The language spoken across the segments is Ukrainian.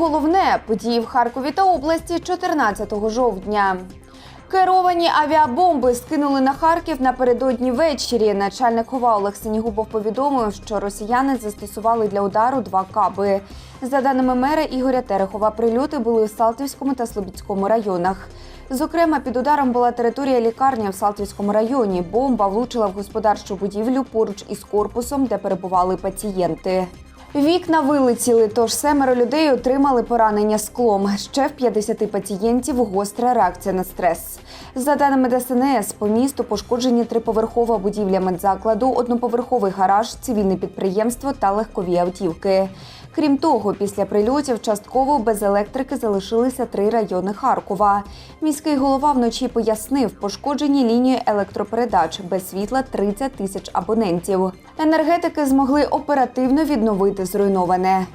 головне події в Харкові та області 14 жовтня. Керовані авіабомби скинули на Харків напередодні ввечері. Начальник ХОВА Олег Синігубов повідомив, що росіяни застосували для удару два каби. За даними мера Ігоря Терехова, прильоти були в Салтівському та Слобідському районах. Зокрема, під ударом була територія лікарні в Салтівському районі. Бомба влучила в господарчу будівлю поруч із корпусом, де перебували пацієнти. Вікна вилетіли, тож семеро людей отримали поранення склом. Ще в 50 пацієнтів гостра реакція на стрес. За даними ДСНС, по місту пошкоджені триповерхова будівля медзакладу, одноповерховий гараж, цивільне підприємство та легкові автівки. Крім того, після прильотів частково без електрики залишилися три райони Харкова. Міський голова вночі пояснив, пошкоджені лінії електропередач без світла 30 тисяч абонентів. Енергетики змогли оперативно відновити зруйноване.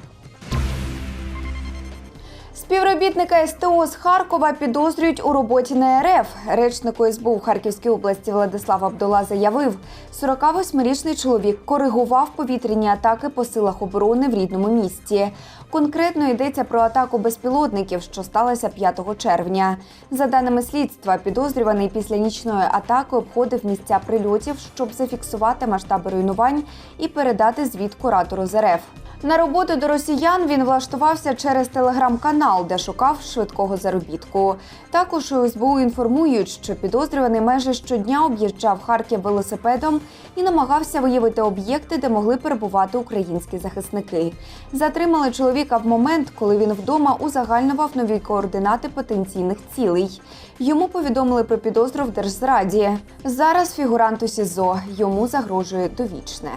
Співробітника СТО з Харкова підозрюють у роботі на РФ. Речнику СБУ в Харківській області Владислав Абдула заявив, 48-річний чоловік коригував повітряні атаки по силах оборони в рідному місті. Конкретно йдеться про атаку безпілотників, що сталася 5 червня. За даними слідства, підозрюваний після нічної атаки обходив місця прильотів, щоб зафіксувати масштаби руйнувань і передати звіт куратору з РФ. На роботу до росіян він влаштувався через телеграм-канал, де шукав швидкого заробітку. Також у СБУ інформують, що підозрюваний майже щодня об'їжджав Харків велосипедом і намагався виявити об'єкти, де могли перебувати українські захисники. Затримали чоловіка в момент, коли він вдома узагальнював нові координати потенційних цілей. Йому повідомили про підозру в держзраді. Зараз фігурант у СІЗО йому загрожує довічне.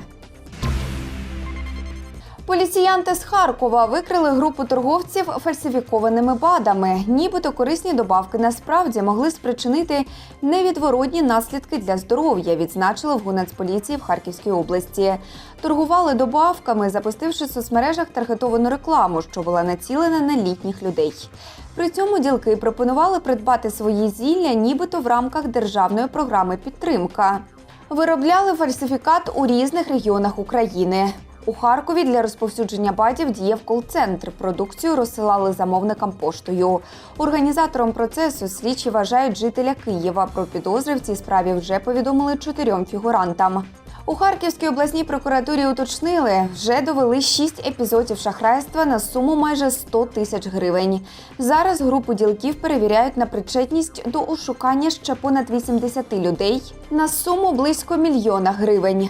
Поліціянти з Харкова викрили групу торговців фальсифікованими БАДами. Нібито корисні добавки насправді могли спричинити невідворотні наслідки для здоров'я, відзначили в Гунацполіції в Харківській області. Торгували добавками, запустивши в соцмережах таргетовану рекламу, що була націлена на літніх людей. При цьому ділки пропонували придбати свої зілля, нібито в рамках державної програми підтримка. Виробляли фальсифікат у різних регіонах України. У Харкові для розповсюдження бадів діяв кол-центр. Продукцію розсилали замовникам поштою. Організатором процесу слідчі вважають жителя Києва. Про підозри в цій справі вже повідомили чотирьом фігурантам. У Харківській обласній прокуратурі уточнили, вже довели шість епізодів шахрайства на суму майже 100 тисяч гривень. Зараз групу ділків перевіряють на причетність до ошукання ще понад 80 людей на суму близько мільйона гривень.